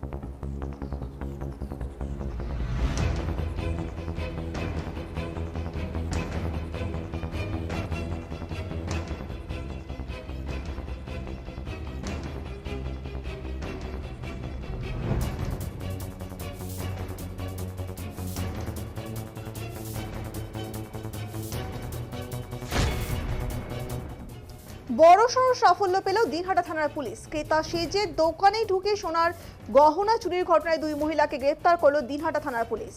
Thank you. বড়সড় সাফল্য পেল দিনহাটা থানার পুলিশ। ক্রেতা সেজে দোকানে ঢুকে সোনার গহনা চুরির ঘটনায় দুই মহিলাকে গ্রেপ্তার করল দিনহাটা থানার পুলিশ।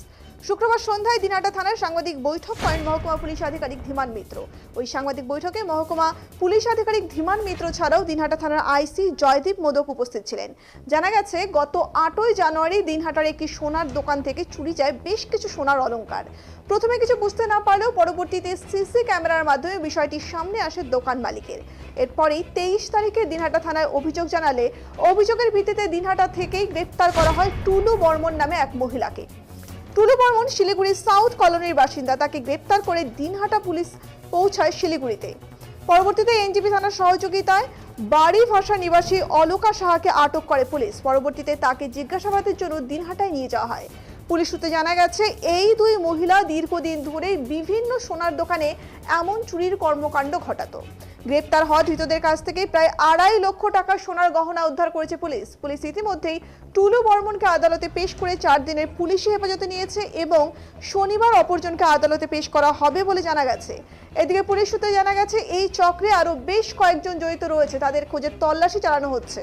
শুক্রবার সন্ধ্যায় দিনহাটা থানার সাংবাদিক বৈঠক করেন মহকুমা পুলিশ আধিকারিক ধীমান মিত্র। ওই সাংবাদিক বৈঠকে মহকুমা পুলিশ আধিকারিক ধীমান মিত্র ছাড়াও দিনহাটা থানার আইসি জয়দীপ মোদক উপস্থিত ছিলেন। জানা গেছে, গত আটই জানুয়ারি দিনহাটার একটি সোনার দোকান থেকে চুরি যায় বেশ কিছু সোনার অলংকার। প্রথমে কিছু বুঝতে না পারলেও পরবর্তীতে সিসি ক্যামেরার মাধ্যমে বিষয়টি সামনে আসে দোকান মালিকের। এরপরেই তেইশ তারিখে দিনহাটা থানায় অভিযোগ জানালে অভিযোগের ভিত্তিতে দিনহাটা থেকেই গ্রেপ্তার করা হয় টুলু বর্মন নামে এক মহিলাকে। টুলু বর্মন শিলিগুড়ির সাউথ কলোনির বাসিন্দা তাকে গ্রেপ্তার করে দিনহাটা পুলিশ পৌঁছায় শিলিগুড়িতে। পরবর্তীতে এনজিপি থানার সহযোগিতায় বাড়ি ভাষা নিবাসী অলোকা সাহাকে আটক করে পুলিশ। পরবর্তীতে তাকে জিজ্ঞাসাবাদের জন্য দিনহাটায় নিয়ে যাওয়া হয়। পুলিশ সূত্রে জানা গেছে, এই দুই মহিলা দীর্ঘদিন ধরে বিভিন্ন সোনার দোকানে এমন চুরির কর্মকাণ্ড ঘটাতো। গ্রেপ্তার হওয়া ধৃতদের কাছ থেকে প্রায় আড়াই লক্ষ টাকা সোনার গহনা উদ্ধার করেছে পুলিশ। পুলিশ ইতিমধ্যেই টুলু বর্মনকে আদালতে পেশ করে চার দিনের পুলিশি হেফাজতে নিয়েছে এবং শনিবার অপরজনকে আদালতে পেশ করা হবে বলে জানা গেছে। এদিকে পুলিশ সূত্রে জানা গেছে এই চক্রে আরও বেশ কয়েকজন জড়িত রয়েছে। তাদের খোঁজে তল্লাশি চালানো হচ্ছে।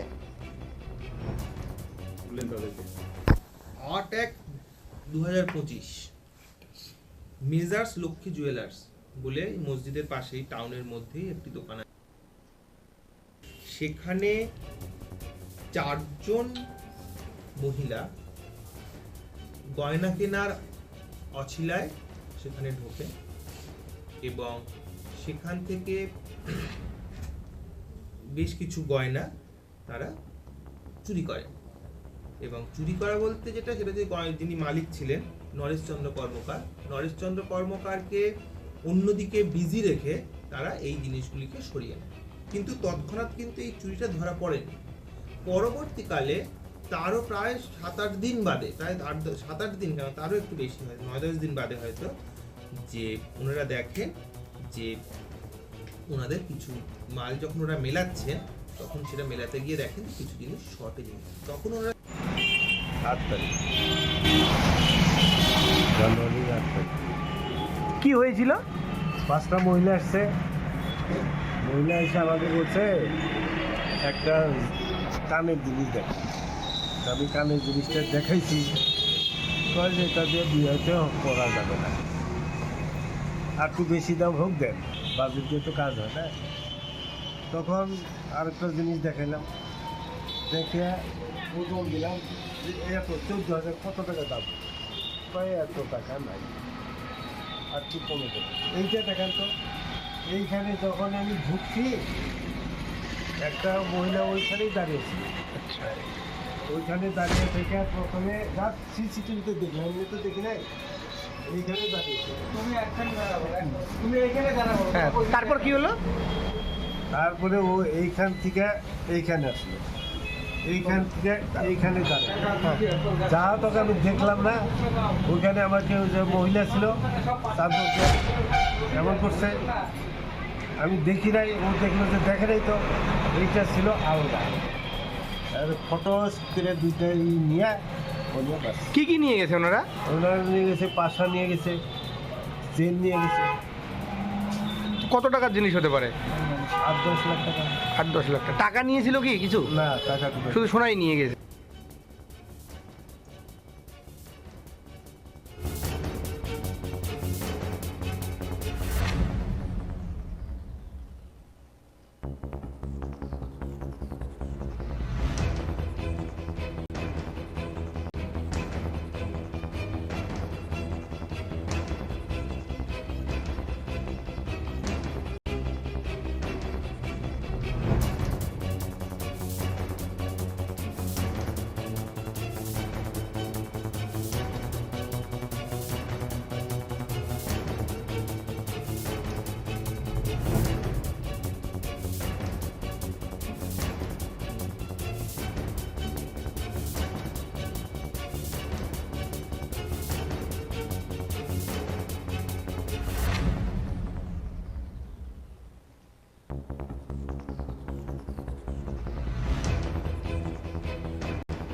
আট এক দু হাজার পঁচিশ। Messrs Lakshmi jewellers. বলে মসজিদের পাশেই, টাউনের মধ্যেই একটি দোকান আছে। সেখানে চারজন মহিলা গয়না কেনার অছিলায় সেখানে ঢোকে এবং সেখান থেকে বেশ কিছু গয়না তারা চুরি করে এবং চুরি করা বলতে যেটা, সেটা যে যিনি মালিক ছিলেন, নরেশচন্দ্র কর্মকার। নরেশচন্দ্র কর্মকারকে অন্যদিকে বিজি রেখে তারা এই জিনিসগুলিকে সরিয়ে নেয়। কিন্তু তৎক্ষণাৎ কিন্তু এই চুরিটা ধরা পড়েনি। পরবর্তীকালে তারও প্রায় সাত আট দিন বাদে, প্রায় আট সাত আট দিন কেন তারও একটু বেশি হয় নয় দশ দিন বাদে হয়তো, যে ওনারা দেখেন যে ওনাদের কিছু মাল যখন ওরা মেলাচ্ছেন, তখন সেটা মেলাতে গিয়ে দেখেন কিছু জিনিস শর্টে জিনিস তখন ওনারা আট তারিখ। জানুয়ারির আট তারিখ। কি হয়েছিল? পাঁচটা মহিলা আসছে। মহিলা এসে আমাকে বলছে, একটা কানের জিনিস দেখ। আমি কানের জিনিসটা দেখাইছি। কয় এটা দিয়ে বিয়েতে করা যাবে না। আর একটু বেশি দাম হোক দেন, বাজেট দিয়ে তো কাজ হয় না। তখন আরেকটা জিনিস দেখাইলাম। দেখে ওজন দিলাম এত, চোদ্দ হাজার কত টাকা দাম? এত টাকা নাই। আর কি কমে দেবে এইটা দেখেন তো এইখানে যখন আমি ঢুকছি একটা মহিলা ওইখানেই দাঁড়িয়েছিল ওইখানে দাঁড়িয়ে থেকে প্রথমে যা সিসিটিভিতে দেখলাম আমি তো দেখি নাই। এইখানে দাঁড়িয়েছিল হ্যাঁ তারপর কি হলো? তারপরে ও এইখান থেকে এইখানে আসলো। এইখান থেকে এইখানে দাঁড়ায় যা তোকে আমি দেখলাম না ওইখানে আমার যে যে মহিলা ছিল তারপর এমন করছে। আমি দেখি নাই ও দেখল যে দেখে নাই তো এইটা ছিল আলাদা আর ফটো করে দুইটা নিয়ে কি কি নিয়ে গেছে ওনারা? ওনারা নিয়ে গেছে পাশা নিয়ে গেছে চেন নিয়ে গেছে। কত টাকার জিনিস হতে পারে? আট দশ লাখ টাকা। আট দশ লাখ টাকা। টাকা নিয়েছিল কি কিছু? না টাকা শুধু সোনাই নিয়ে গেছে।